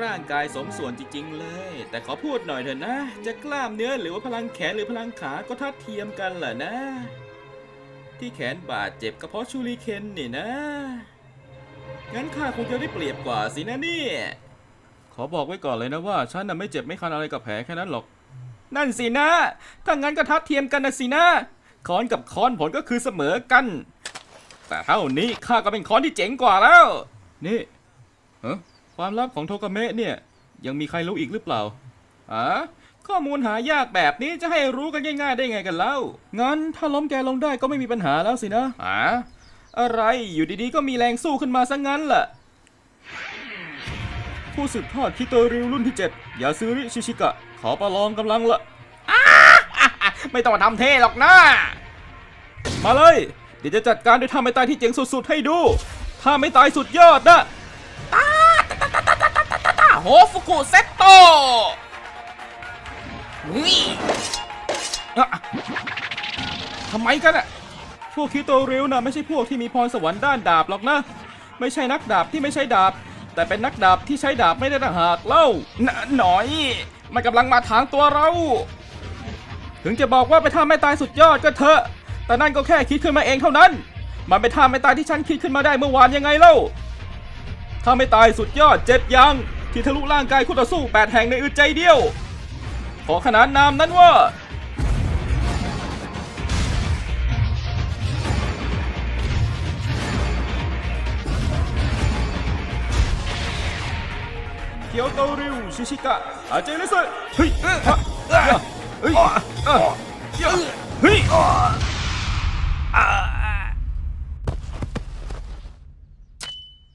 ร่างกายสมส่วนจริง ๆ เลย แต่ขอพูดหน่อยเถอะนะ จะกล้ามเนื้อหรือว่าพลังแขนหรือพลังขาก็ทัดเทียมกันแหละนะ ที่แขนบาดเจ็บก็เพราะชูริเคนนี่นะ งั้นข้าคงจะได้เปรียบกว่าสินะเนี่ยขอบอกไว้ก่อนเลยนะว่าฉันน่ะไม่เจ็บไม่คันอะไรกับแผลแค่นั้นหรอก นั่นสินะ ถ้างั้นก็ทัดเทียมกันนะสินะค้อนกับค้อนผลก็คือเสมอกัน แต่เท่านี้ข้าก็เป็นค้อนที่เจ๋งกว่าแล้ว นี่เออ ความลับของโทกาเมะเนี่ย ยังมีใครรู้อีกหรือเปล่าอะข้อมูลหายากแบบนี้จะให้รู้กันง่าย ๆ ได้ไงกันเล่า งั้นถ้าล้มแกลงได้ก็ไม่มีปัญหาแล้วสินะอะอะไรอยู่ดีๆก็มีแรงสู้ขึ้นมาซะงั้นล่ะ ผู้สืบทอดคิโตริวรุ่นที่ 7 ยาซึริชิชิกะ ขอประลองกำลังละไม่ต้องมาทำเท่หรอกนะ มาเลย เดี๋ยวจะจัดการด้วยท่าไม่ตายที่เจ๋งสุดๆให้ดูท่าไม่ตายสุดยอดนะ กุเซตโตนี่อะทำไมกันอะพวกคิโตริวนะไม่ใช่พวกที่มีพรสวรรค์ด้านดาบหรอกนะ ไม่ใช่นักดาบที่ไม่ใช่ดาบ แต่เป็นนักดาบที่ใช้ดาบไม่ได้ต่างหากเล่าหนหน่อย มันกำลังมาทางตัวเรา ถึงจะบอกว่าเป็นท่าไม่ตายสุดยอดก็เถอะ แต่นั่นก็แค่คิดขึ้นมาเองเท่านั้น มันเป็นท่าไม่ตายที่ฉันคิดขึ้นมาได้เมื่อวานยังไงเล่าท่าไม่ตายสุดยอดเจ็ดอยัง ที่ทะลุร่างกายคู่ต่อสู้แปดแห่งในอึดใจเดียว ขอขนานนามนั้นว่า เกียวโตริว ชิชิกะ อาเจริสเฮ้ยเฮ้ยเฮ้ย